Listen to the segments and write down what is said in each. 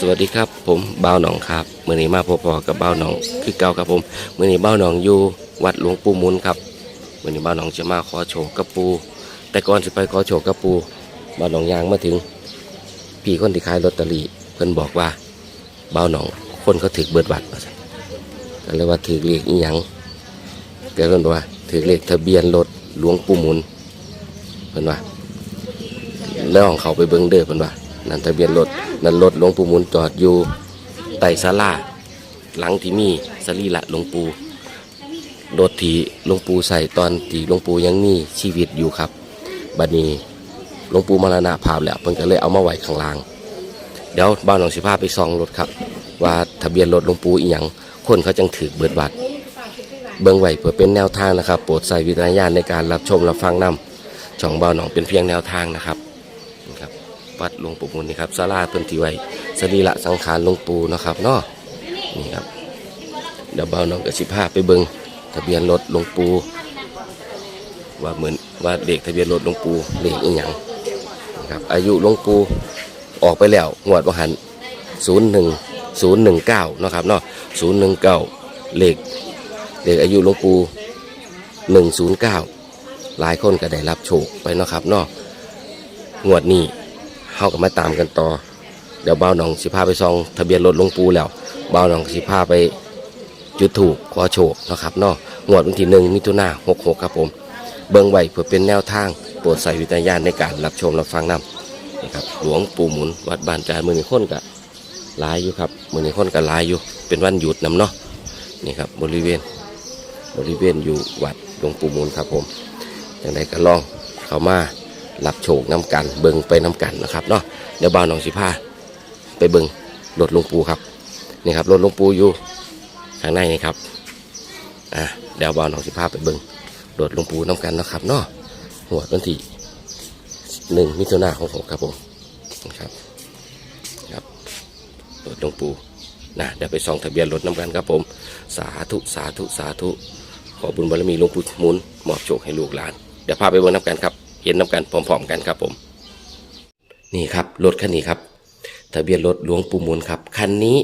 สวัสดีครับผมเบ้าหนองครับมื่อนี้มาพบกับเบ้าหนองคือเก่าครับผมมื่อนี้บ้าหนองอยู่วัดหลวงปู่มุนครับมื่อนี้บ้าหนองจะมาขอโชคกับปู แต่ก่อนจะไปขอโชคกับปูเบ้าหนองยางมาถึงพี่คนที่ขายลอตเตอรี่เพิ่นบอกว่าเบ้าหนองคนเขาถือเบิดวัดว่าซั่นก็เลยว่าถือเลขอีหยังแกเพิ่นบอกว่าถือเลขทะเบียนรถหลวงปู่มุนเพิ่นว่าแล้วของเขาไปเบิ้งเด้อเพิ่นว่านั่นทะเบียนรถ นั่นรถหลวงปู่มุนจอดอยู่ใต้ศาลาหลังที่มีสรีระหลวงปู่รถที่หลวงปู่ใส่ตอนที่หลวงปู่ยังมีชีวิตอยู่ครับบัดนี้หลวงปู่มรณภาพแล้วเพิ่นก็เลยเอามาไว้ข้างล่าง เดี๋ยวบ้านหนองสิพาไปส่องรถครับ ว่าทะเบียนรถหลวงปู่อีหยังคนเขาจังถือเบิดบัตรเบิ่งไว้เพื่อเป็นแนวทางนะครับ โปรดใส่วิจารณญาณในการรับชมรับฟังนํช่องบ้านหนองเป็นเพียงแนวทางนะครับ วัดหลวงปู่มุนนี่ครับศาลาเพิ่นที่ไว้สรีระสังขารหลวงปู่นะครับเนาะนี่ครับเดี๋ยวเบาน้องกับสิพาไปเบิงทะเบียนรถหลวงปู่ว่าเหมือนว่าเลขทะเบียนรถหลวงปู่เลขอีหยังนะครับอายุหลวงปู่ออกไปแล้วงวดวันหันศูนย์หนึ่งศูนย์หนึ่งเก้านะครับเนาะศูนย์หนึ่งเก้าเลขเลขอายุหลวงปู่หนึ่งศูนย์เก้าหลายคนก็ได้รับโชคไปนะครับเนาะงวดนี้ เฮาก็มาตามกันต่อ เดี๋ยวบ่าวหนองสิพาไปซอง ทะเบียนรถหลวงปู่แล้วบ่าวหนองสิพาไปจุดถูกขอโชคนะครับเนาะงวดวันที่หนึ่งมิถุนาหกหกครับผม เบิ่งไว้เพื่อเป็นแนวทางโปรดใส่วิจารณญาณในการรับชมรับฟังนำนะครับหลวงปู่หมุนวัดบ้านจานมือนี้นก็หลายอยู่ครับมือนี้นก็หลายอยู่ เป็นวันหยุดนำเนาะนี่ครับบริเวณบริเวณอยู่วัดหลวงปู่หมุนครับผมอย่างไรก็ลองเข้ามา รับโชคน้ำกัน เบิงไปน้ำกันนะครับเนาะเดี๋ยวบ่าวหนองสิพาไปเบิงรถหลงปูครับนี่ครับรถหลงปูอยู่ข้างในนี่ครับอะเดี๋ยวบ่าวหนองสิพาไปเบิงรถหลงปูน้ำกันนะครับเนาะหัวดวันที่หนึ่งมิถุนาหกหกครับผมนะครับครับรถหลงปูนะเดี๋ยวไปส่องทะเบียนรถน้ำกันครับผม สาธุสาธุสาธุขอบุญบารมีหลวงปู่หมุนมอบโชคให้ลูกหลาน เดี๋ยวพาไปเบิ่งน้ำกันครับ เห็นน้ำกันพร้อมๆกันครับผม นี่ครับรถคันนี้ครับ ทะเบียนรถหลวงปู่มุนครับคันนี้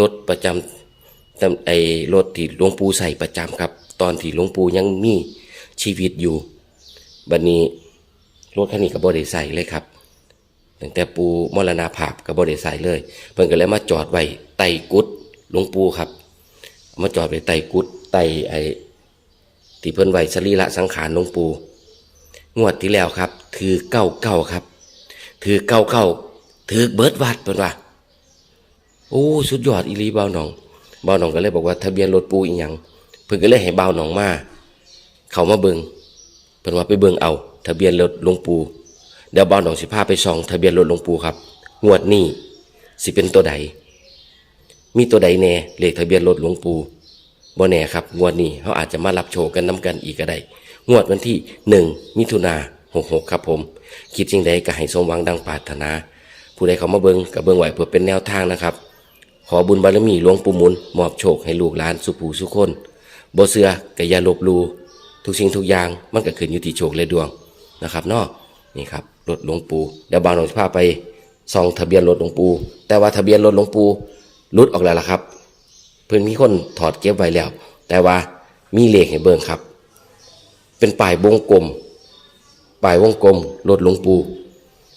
รถประจำไอรถที่หลวงปู่ใส่ประจำครับ ตอนที่หลวงปู่ยังมีชีวิตอยู่บัดนนี้รถคันนี้ก็บ่ได้ใส่เลยครับตั้งแต่ปูมรณาภาพก็บ่ได้ใส่เลย เพิ่นก็เลยมาจอดไว้ไต่กุดหลวงปู่ครับ มาจอดไว้ไต่กุดไต่ไอที่เพิ่นไว้สรีระสังขารหลวงปู่ งวดที่แล้วครับ ถือเก้าเก้าครับ ถือเก้าเก้าถือเบิร์ดวัดเป็นว่าโอ้สุดยอดอีลีเบาหนองเบาหนองก็เลยบอกว่าทะเบียนรถปูอีหยังเพิ่นก็เลยให้เบาหนองมาเขามาเบิงเพิ่นว่าไปเบิงเอา ทะเบียนรถหลวงปูเดี๋ยวเบาหนองสิพาไปส่อง ทะเบียนรถหลวงปูครับงวดนี้สิเป็นตัวใด มีตัวใดแน่เลขทะเบียนรถหลวงปูบ่แน่ครับงวดนี้เขาอาจจะมารับโชคกันน้กันอีกก็ได้ งวดวันที่หนึ่งมิถุนาหกหกครับผม คิดจริงใดก็ให้สมหวังดังปรารถนา ผู้ใดเขามาเบิงกับเบิงไหวเพื่อเป็นแนวทางนะครับ ขอบุญบารมีหลวงปู่มุนมอบโชคให้ลูกหลานสุขผู้สุขคนบ่เสือก็อย่าลบลูทุกสิ่งทุกอย่างมันก็ขึ้นอยู่ที่โชคและดวงนะครับเนาะนี่ครับรถหลวงปู่เดี๋ยวบางหลวงพาไปส่องทะเบียนรถหลวงปู่แต่ว่าทะเบียนรถหลวงปู่ลุดออกแล้วล่ะครับ เพื่อนมีคนถอดเก็บไว้แล้ว แต่ว่ามีเลขให้เบิ่งครับ เป็นป้ายวงกลมป้ายวงกลมรถหลวงปู่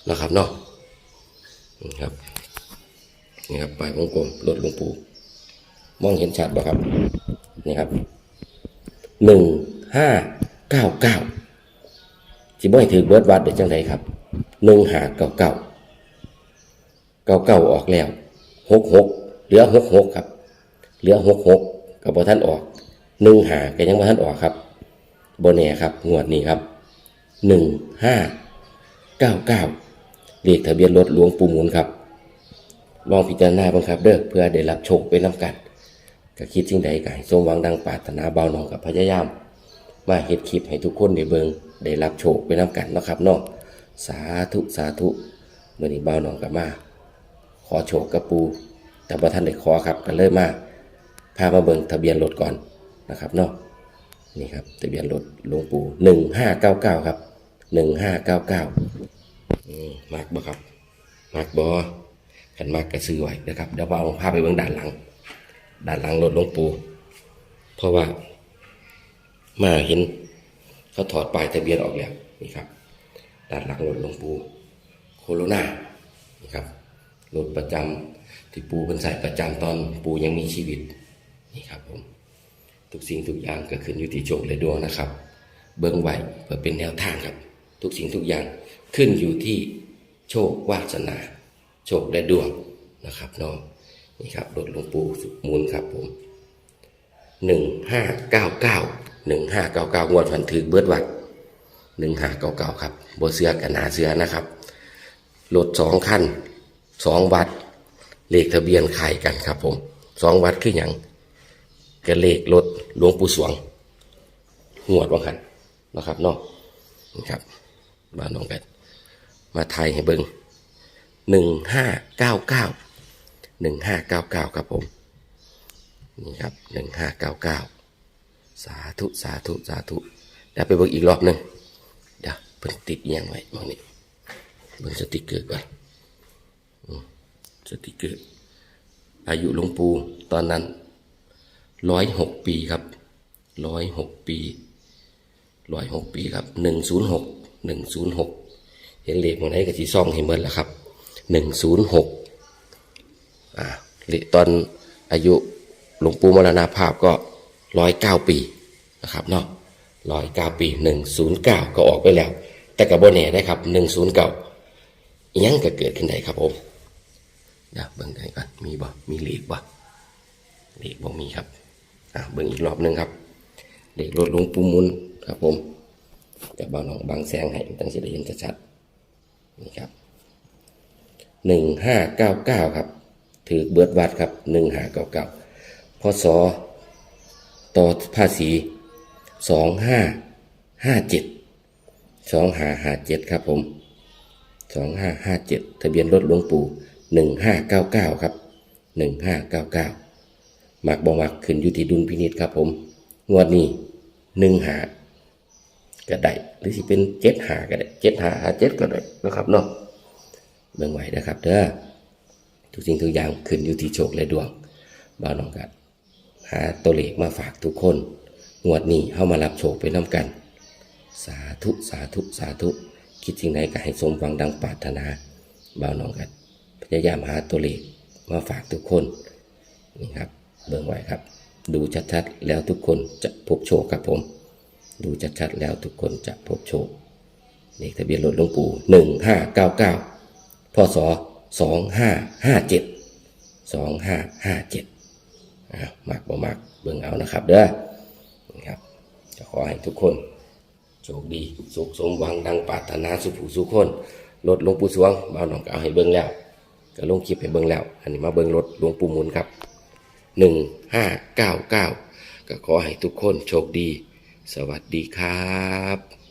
นะครับเนาะนี่ครับนี่ครับป้ายวงกลมรถหลวงปู่มองเห็นชัดป่ะครับนี่ครับหนึ่งห้าเก้าเก้าสิบ่ให้ถือเบิดวัดเดี๋ยวจังไดครับหนึ่งหาเก้าเก้าเก้าเก้าออกแล้วหกหกเหลือหกหกครับ เหลือหกหกกับบท่านออกหนึ่งหาก็ยังบ่ท่านออกครับ โบเน่ครับงวดนี้ครับหนึ่งห้าเก้าเก้าเลขทะเบียนรถหลวงปู่หมุนครับลองพิจารณาบ้างครับเด้อเพื่อได้รับโชคไปน้ำกันก็คิดสิ่งใดก็ให้สมหวังดังปรารถนาเบาหนองกับพยายาม มาเฮ็ดคลิปให้ทุกคนได้เบิงได้รับโชคไปน้ำกันเนะครับเนาะสาธุสาธุเมื่อนี้เบาหนองกับมา ขอโชคกับปู แต่ว่าท่านได้ขอครับก็เลยมาพามาเบิงทะเบียนรถก่อนนะครับเนาะ นี่ครับทะเบียนรถหลวงปู่หนึ่งห้าเก้าเก้าครับหนึ่งห้าเก้าเก้ามากบ่ครับมากบ่กันมากกระซื้อไว้นะครับเดี๋ยวเอาภาพไปเบื้องด้านหลัง ด้านหลังรถหลวงปู่เพราะว่า มาเห็นเขาถอดป้ายทะเบียนออกแล้วนี่ครับ ด้านหลังรถหลวงปู่โคโรนานี่ครับรถประจำที่ปูเป็นใส่ประจำตอนปูยังมีชีวิตนี่ครับผม ทุกสิ่งทุกอย่างก็ขึ้นอยู่ที่โชคและดวงนะครับ เบิ้งไหวเพื่อเป็นแนวทางครับ ทุกสิ่งทุกอย่างขึ้นอยู่ที่โชควาสนา โชคและดวงนะครับน้องนี่ครับรถหลวงปู่สุมูลครับผมหนึ่งห้าเก้าเก้าหนึ่งห้าเก้าเก้างวดพันถือเบิดวัดหนึ่งห้าเก้าเก้าครับบเสือกับหนาเสือนะครับรถสองคันสองวัดเลขทะเบียนขายกันครับผมสองวัดคืออย่างกระเลขรถ หลวงปู่สวงหวดว่าคันนะครับเนาะนี่ครับบ้านน้องกันมาไทยให้เบิงหนึ่งห้าเก้าเก้าหนึ่งห้าเก้าเก้าครับผมนี่ครับหนึ่งห้าเก้าเก้าสาธุสาธุสาธุเดี๋ยวไปเบิงอีกรอบหนึ่งเดี๋ยวเพิ่นติดยังไว้มองนี่เบิงสติกเกอร์ก่อนสติกเกอร์อายุหลวงปู่ตอนนั้น ร้อยหกปีครับร้อยหกปีร้อยหกปีครับหนึ่งศูนย์หกหนึ่งศูนย์หกเห็นเลขมันไหนกับสีซ่องเห็นเบิดแล้วครับหนึ่งศูนย์หกอ่าเลตอนอายุหลวงปู่มรณภาพก็ร้อยเก้าปีนะครับเนาะร้อยเก้าปีหนึ่งศูนย์เก้าก็ออกไปแล้ว แต่กับโบเน่ได้ครับหนึ่งศูนย์เก้ายังก็เกิดขึ้นได้ครับผมเดี๋ยวเบิ่งได้ก่อนมีบ่ มีเลขบ่เลขบ่มีครับ อะเบิ่งอีกรอบหนึ่งครับเลขรถหลวงปูมุนครับผมจะบางหนองบางแสงให้ตั้งสิได้เห็นชัดๆนี่ครับหนึ่งห้าเก้าเก้าครับ ถือเบิดวัดครับหนึ่งห้าเก้าเก้าพศต่อภาษีสองห้าห้าเจ็ดสองห้าห้าเจ็ดครับผมสองห้าห้าเจ็ดทะเบียนรถหลวงปู่หนึ่งห้าเก้าเก้าครับหนึ่งห้าเก้าเก้า มักบ่มักขึ้นอยู่ที่ดุลพินิจครับผม งวดนี้หนึ่งหาก็ได้หรือสิเป็นเจ็ดหาก็ได้เจ็ดหาหาเจ็ดก็ได้นะครับเนาะเบิ่งไว้นะครับเด้อทุกสิ่งทุกอย่างขึ้นอยู่ที่โชคและดวงบ่าวน้องกันหาตัวเลขมาฝากทุกคนงวดนี้เข้ามารับโชคไปน้ำกัน สาธุสาธุสาธุ คิดสิ่งใดก็ให้สมหวังดังปรารถนาบ่าวน้องกันพยายามหาตัวเลขมาฝากทุกคนนี่ครับ เบิ่งไว้ครับ ดูชัดๆแล้วทุกคนจะพบโชคครับผม ดูชัดๆแล้วทุกคนจะพบโชคเลขทะเบียนรถหลวงปู่หนึ่งห้าเก้าเก้าพศสองห้าห้าเจ็ดสองห้าห้าเจ็ดมักบ่มักเบิ่งเอานะครับ เด้อนะครับจะขอให้ทุกคนโชคดี สุขสมหวังดังปรารถนาสุขผู้สุขคนรถหลวงปู่สวงบ่าวหนองก็เอาให้เบิ่งแล้ว ก็ลงคลิปให้เบิ่งแล้ว อันนี้มาเบิ่งรถหลวงปู่มุนครับ หนึ่งห้าเก้าเก้าก็ขอให้ทุกคนโชคดี สวัสดีครับ